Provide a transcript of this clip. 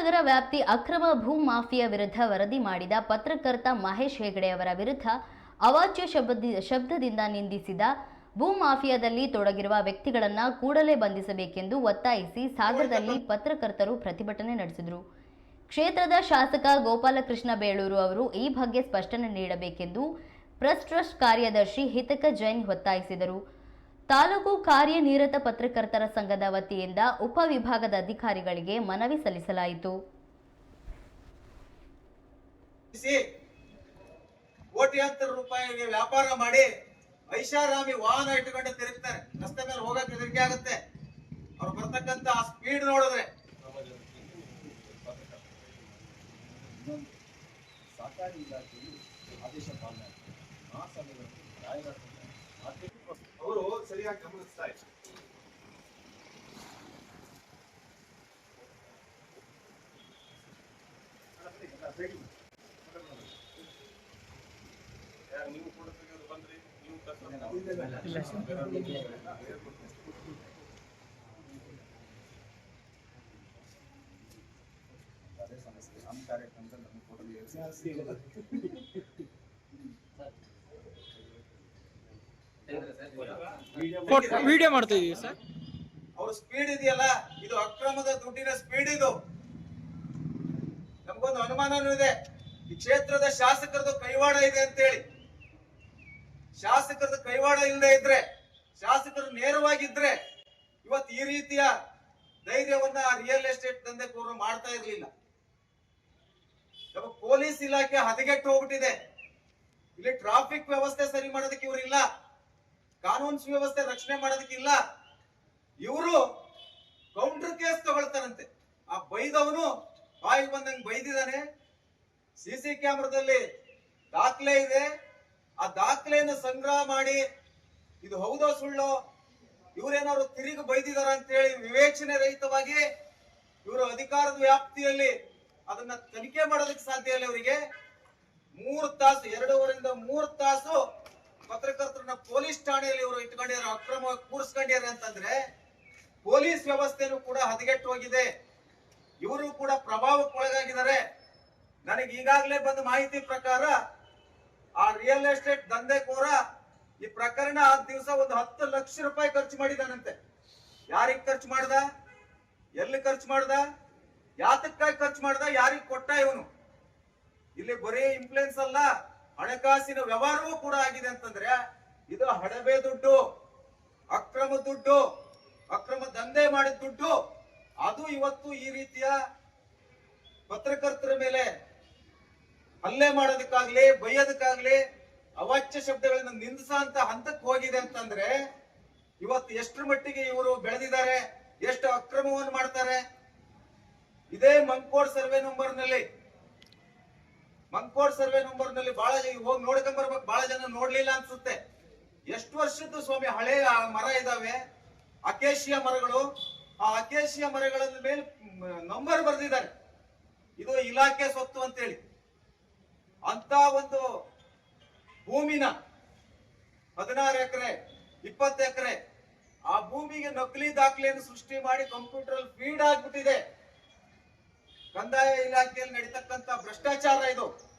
ರಾಜಾಜಿನಗರ ವ್ಯಾಪ್ತಿ ಅಕ್ರಮ ಭೂ ಮಾಫಿಯಾ ವಿರುದ್ಧ ವರದಿ ಮಾಡಿದ ಪತ್ರಕರ್ತ ಮಹೇಶ್ ಹೆಗಡೆ ಅವರ ವಿರುದ್ಧ ಅವಾಚ್ಯ ಶಬ್ದ, ಶಬ್ದದಿಂದ ನಿಂದಿಸಿದ ಭೂ ಮಾಫಿಯಾದಲ್ಲಿ ತೊಡಗಿರುವ ವ್ಯಕ್ತಿಗಳನ್ನು ಕೂಡಲೇ ಬಂಧಿಸಬೇಕೆಂದು ಒತ್ತಾಯಿಸಿ ಸಾಗರದಲ್ಲಿ ಪತ್ರಕರ್ತರು ಪ್ರತಿಭಟನೆ ನಡೆಸಿದರು. ಕ್ಷೇತ್ರದ ಶಾಸಕ ಗೋಪಾಲಕೃಷ್ಣ ಬೇಳೂರು ಅವರು ಈ ಬಗ್ಗೆ ಸ್ಪಷ್ಟನೆ ನೀಡಬೇಕೆಂದು ಪ್ರೆಸ್ ಟ್ರಸ್ಟ್ ಕಾರ್ಯದರ್ಶಿ ಹಿತಕ ಜೈನ್ ಒತ್ತಾಯಿಸಿದರು. ತಾಲೂಕು ಕಾರ್ಯನಿರತ ಪತ್ರಕರ್ತರ ಸಂಘದ ವತಿಯಿಂದ ಉಪವಿಭಾಗದ ಅಧಿಕಾರಿಗಳಿಗೆ ಮನವಿ ಸಲ್ಲಿಸಲಾಯಿತು. ಕೋಟ್ಯಾಂತರ ರೂಪಾಯಿಗೆ ವ್ಯಾಪಾರ ಮಾಡಿ ಐಷಾರಾಮಿ ವಾಹನ ಇಟ್ಟುಕೊಂಡು ತಿರುಗ್ತಾರೆ. ರಸ್ತೆ ಮೇಲೆ ಹೋಗಕ್ಕೆ ಹೆದರಿಕೆ ಆಗುತ್ತೆ. ಅವ್ರು ಬರ್ತಕ್ಕಂತ ಆ ಸ್ಪೀಡ್ ನೋಡಿದ್ರೆ. ಸಹಕಾರಿ ಇಲಾಖೆಯಲ್ಲಿ ಆದೇಶ ಪಾಲನೆ ಸರಿಯಾಗಿ ಗಮನಿಸ್ತಾ ಯಾರು ನೀವು ಕೂಡ ತೆಗೆದು ಬಂದ್ರಿ ನೀವು ಅದೇ ಸಮಸ್ಯೆ ನಮ್ಮ ಕಾರ್ಯಕ್ರಮದಲ್ಲಿ ನಮಗೆ ಕೊಡಲು ವಿಡಿಯೋ ಮಾಡ್ತಾ ಇದೀವಿ ಸರ್. ಅವ್ರ ಸ್ಪೀಡ್ ಇದೆಯಲ್ಲ, ಇದು ಅಕ್ರಮದ ದುಡ್ಡಿನ ಸ್ಪೀಡ್ ಇದು. ನಮ್ಗೊಂದು ಅನುಮಾನನೂ ಇದೆ. ಈ ಕ್ಷೇತ್ರದ ಶಾಸಕರದು ಕೈವಾಡ ಇದೆ ಅಂತೇಳಿ. ಶಾಸಕರದ ಕೈವಾಡ ಇಲ್ಲದೆ ಇದ್ರೆ, ಶಾಸಕರು ನೇರವಾಗಿದ್ರೆ ಇವತ್ತು ಈ ರೀತಿಯ ಧೈರ್ಯವನ್ನ ರಿಯಲ್ ಎಸ್ಟೇಟ್ ದಂಧೆಕೋರರು ಮಾಡ್ತಾ ಇರ್ಲಿಲ್ಲ. ಪೊಲೀಸ್ ಇಲಾಖೆ ಹದಗೆಟ್ಟು ಹೋಗ್ಬಿಟ್ಟಿದೆ. ಇಲ್ಲಿ ಟ್ರಾಫಿಕ್ ವ್ಯವಸ್ಥೆ ಸರಿ ಮಾಡೋದಕ್ಕೆ ಇವರಿಲ್ಲ ಕಾನೂನು ಸುವ್ಯವಸ್ಥೆ ರಕ್ಷಣೆ ಮಾಡೋದಕ್ಕಿಲ್ಲ ಇವರು ಕೌಂಟರ್ ಕೇಸ್ ತಗೊಳ್ತಾರಂತೆ. ಆ ಬೈದವನು ಬಾಯಿ ಬಂದಂಗೆ ಬೈದಿದ್ದಾನೆ. ಸಿಸಿ ಕ್ಯಾಮ್ರಾದಲ್ಲಿ ದಾಖಲೆ ಇದೆ. ಆ ದಾಖಲೆಯನ್ನು ಸಂಗ್ರಹ ಮಾಡಿ ಇದು ಹೌದೋ ಸುಳ್ಳೋ? ಇವರೇನಾದ್ರು ತಿರುಗಿ ಬೈದಿದಾರ ಅಂತ ಹೇಳಿ ವಿವೇಚನೆ ರಹಿತವಾಗಿ ಇವರು ಅಧಿಕಾರದ ವ್ಯಾಪ್ತಿಯಲ್ಲಿ ಅದನ್ನ ತನಿಖೆ ಮಾಡೋದಕ್ಕೆ ಸಾಧ್ಯ ಇಲ್ಲ ಇವರಿಗೆ. ಮೂರು ತಾಸು, ಎರಡೂವರೆಯಿಂದ ಮೂರು ತಾಸು ಪತ್ರಕರ್ತರನ್ನ ಪೊಲೀಸ್ ಠಾಣೆಯಲ್ಲಿ ಇವರು ಇಟ್ಕೊಂಡಿದ್ದಾರೆ ಅಕ್ರಮವಾಗಿ ಕೂರಿಸ್ಕೊಂಡಿದ್ದಾರೆ ಅಂತಂದ್ರೆ ಪೊಲೀಸ್ ವ್ಯವಸ್ಥೆನೂ ಕೂಡ ಹದಗೆಟ್ಟು ಹೋಗಿದೆ. ಇವರು ಕೂಡ ಪ್ರಭಾವಕ್ಕೊಳಗಾಗಿದ್ದಾರೆ ನನಗೆ ಈಗಾಗಲೇ ಬಂದ ಮಾಹಿತಿ ಪ್ರಕಾರ ಆ ರಿಯಲ್ ಎಸ್ಟೇಟ್ ದಂಧೆಕೋರ ಈ ಪ್ರಕರಣ ಆ ದಿವಸ ಒಂದು ಹತ್ತು ಲಕ್ಷ ರೂಪಾಯಿ ಖರ್ಚು ಮಾಡಿದಾನಂತೆ. ಯಾರಿಗೆ ಖರ್ಚು ಮಾಡ್ದ? ಎಲ್ಲಿ ಖರ್ಚು ಮಾಡ್ದ? ಯಾತಕ್ಕಾಗಿ ಖರ್ಚು ಮಾಡ್ದ? ಯಾರಿಗೆ ಕೊಟ್ಟ ಇವನು? ಇಲ್ಲಿ ಬರೀ ಇನ್ಫ್ಲೂಯೆನ್ಸ್ ಅಲ್ಲ, ಹಣಕಾಸಿನ ವ್ಯವಹಾರವೂ ಕೂಡ ಆಗಿದೆ ಅಂತಂದ್ರೆ ಇದು ಹಡಬೆ ದುಡ್ಡು, ಅಕ್ರಮ ದುಡ್ಡು, ಅಕ್ರಮ ದಂಧೆ ಮಾಡಿದ ದುಡ್ಡು. ಅದು ಇವತ್ತು ಈ ರೀತಿಯ ಪತ್ರಕರ್ತರ ಮೇಲೆ ಹಲ್ಲೆ ಮಾಡೋದಕ್ಕಾಗ್ಲಿ, ಬೈಯೋದಕ್ಕಾಗ್ಲಿ ಅವಾಚ್ಯ ಶಬ್ದಗಳನ್ನು ನಿಂದಿಸ ಅಂತ ಹಂತಕ್ಕೆ ಹೋಗಿದೆ ಅಂತಂದ್ರೆ, ಇವತ್ತು ಎಷ್ಟರ ಮಟ್ಟಿಗೆ ಇವರು ಬೆಳೆದಿದ್ದಾರೆ, ಎಷ್ಟು ಅಕ್ರಮವನ್ನು ಮಾಡ್ತಾರೆ. ಇದೇ ಮಂಕೋಡ್ ಸರ್ವೆ ನಂಬರ್ನಲ್ಲಿ ಮಂಕೋಡ್ ಸರ್ವೆ ನಂಬರ್ನಲ್ಲಿ ಬಹಳ ಹೋಗಿ ನೋಡ್ಕೊಂಡ್ ಬರ್ಬೇಕು ಬಹಳ ಜನ ನೋಡ್ಲಿಲ್ಲ ಅನ್ಸುತ್ತೆ. ಎಷ್ಟು ವರ್ಷದ್ದು ಸ್ವಾಮಿ? ಹಳೆ ಮರ ಇದಾವೆ. ಅಕೇಶಿಯ ಮರಗಳು. ಆ ಅಕೇಶಿಯ ಮರಗಳ ಮೇಲೆ ನಂಬರ್ ಬರೆದಿದ್ದಾರೆ. ಇದು ಇಲಾಖೆ ಸ್ವತ್ತು ಅಂತೇಳಿ. ಅಂತ ಒಂದು ಭೂಮಿನ ಹದಿನಾರು ಎಕರೆ, ಇಪ್ಪತ್ತು ಎಕರೆ, ಆ ಭೂಮಿಗೆ ನಕಲಿ ದಾಖಲೆಯನ್ನು ಸೃಷ್ಟಿ ಮಾಡಿ ಕಂಪ್ಯೂಟರ್ ಫೀಡ್ ಆಗ್ಬಿಟ್ಟಿದೆ. ಕಂದಾಯ ಇಲಾಖೆಯಲ್ಲಿ ನಡೀತಕ್ಕಂತ ಭ್ರಷ್ಟಾಚಾರ ಇದು.